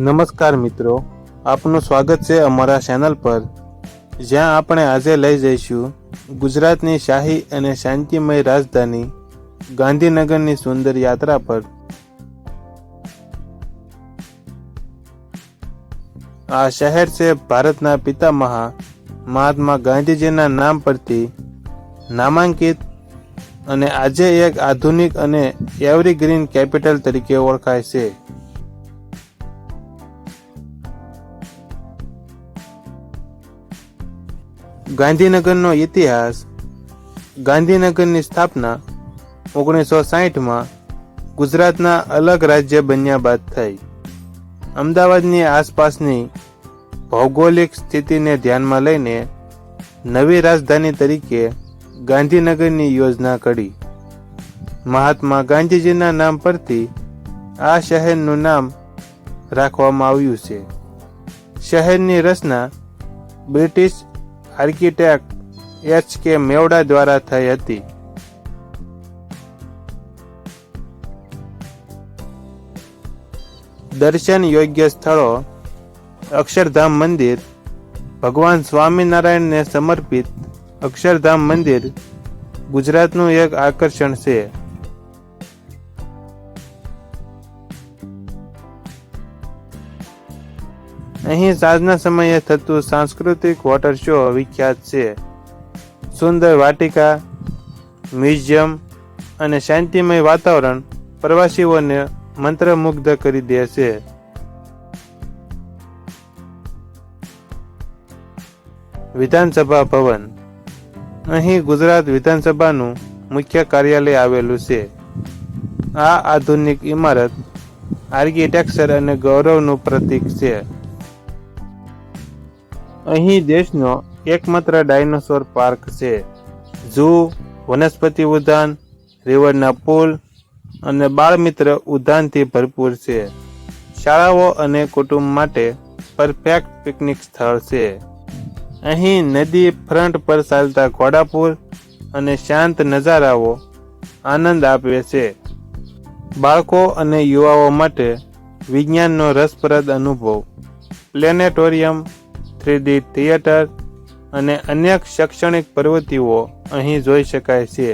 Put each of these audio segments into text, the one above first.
નમસ્કાર મિત્રો, આપનું સ્વાગત છે અમારા ચેનલ પર. જ્યાં આપણે આજે લઈ જઈશું ગુજરાતની શાહી અને શાંતિમય રાજધાની ગાંધીનગરની સુંદર યાત્રા પર. આ શહેર છે ભારતના પિતામહા મહાત્મા ગાંધીજીના નામ પરથી નામાંકિત અને આજે એક આધુનિક અને એવરીગ્રીન કેપિટલ તરીકે ઓળખાય છે. ગાંધીનગરનો ઇતિહાસ ગાંધીનગરની સ્થાપના ઓગણીસો સાહીઠમાં ગુજરાતના અલગ રાજ્ય બન્યા બાદ થઈ. અમદાવાદની આસપાસની ભૌગોલિક સ્થિતિને ધ્યાનમાં લઈને નવી રાજધાની તરીકે ગાંધીનગરની યોજના ઘડી મહાત્મા ગાંધીજીના નામ પરથી આ શહેરનું નામ રાખવામાં આવ્યું છે. શહેરની રચના બ્રિટિશ આર્કિટેક્ટ એચ કે મેવડા દ્વારા થઈ હતી. દર્શન યોગ્ય સ્થળો, અક્ષરધામ મંદિર, ભગવાન સ્વામિનારાયણને સમર્પિત અક્ષરધામ મંદિર ગુજરાતનું એક આકર્ષણ છે. અહીં સાંજના સમયે થતું સાંસ્કૃતિક વોટર શો વિખ્યાત છે. સુંદર વાટિકા, મ્યુઝિયમ અને શાંતિમય વાતાવરણ પ્રવાસીઓને મંત્રમુગ્ધ કરી દે વિધાનસભા ભવન. અહીં ગુજરાત વિધાનસભાનું મુખ્ય કાર્યાલય આવેલું છે. આ આધુનિક ઇમારત આર્કિટેક્ચર અને ગૌરવનું પ્રતીક છે. અહીં દેશનો એકમાત્ર ડાયનોસોર પાર્ક છે. ઝૂ, વનસ્પતિ ઉદ્યાન, રિવરના પુલ અને બાળમિત્ર ઉદ્યાનથી ભરપૂર છે. શાળાઓ અને કુટુંબ માટે પરફેક્ટ પિકનિક સ્થળ છે. અહીં નદી ફ્રન્ટ પર ચાલતા ઘોડાપુર અને શાંત નજારાઓ આનંદ આપે છે. બાળકો અને યુવાઓ માટે વિજ્ઞાનનો રસપ્રદ અનુભવ. પ્લેનેટોરિયમ થ્રીડી થિયેટર અને અન્ય શૈક્ષણિક પ્રવૃત્તિઓ અહીં જોઈ શકાય છે.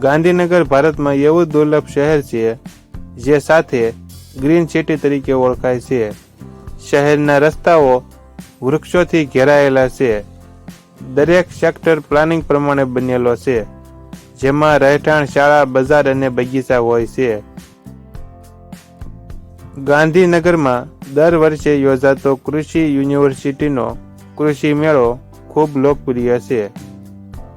ગાંધીનગર ભારતમાં એવું દુર્લભ શહેર છે, જે સાથે ગ્રીન સિટી તરીકે ઓળખાય છે. શહેરના રસ્તાઓ વૃક્ષોથી ઘેરાયેલા છે. દરેક સેક્ટર પ્લાનિંગ પ્રમાણે બનેલો છે. જેમાં રહેઠાણ શાળા, બજાર અને બગીચા હોય છે. ગાંધીનગરમાં દર વર્ષે યોજાતો કૃષિ યુનિવર્સિટીનો કૃષિ મેળો ખૂબ લોકપ્રિય છે.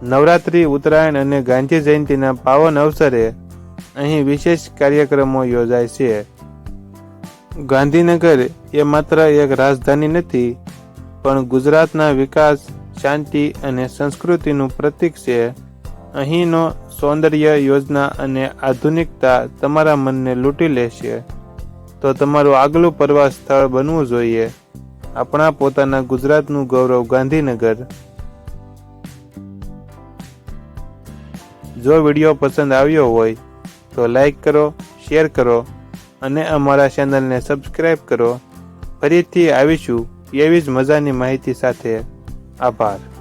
નવરાત્રી, ઉત્તરાયણ અને ગાંધી જયંતિના પાવન અવસરે અહીં વિશેષ કાર્યક્રમો યોજાય છે. ગાંધીનગર એ માત્ર એક રાજધાની નથી, પણ ગુજરાતના વિકાસ, શાંતિ અને સંસ્કૃતિનું પ્રતીક છે. અહીંનો સૌંદર્ય યોજના અને આધુનિકતા તમારા મનને લૂંટી લેશે. તો તમારું આગલું પ્રવાસ સ્થળ બનવું જોઈએ. આપણા પોતાના ગુજરાતનું ગૌરવ ગાંધીનગર. જો વીડિયો પસંદ આવ્યો હોય, તો લાઈક કરો, શેર કરો અને અમારા ચેનલને સબસ્ક્રાઈબ કરો. ફરીથી આવીશું એવી જ મજાની માહિતી સાથે. આભાર.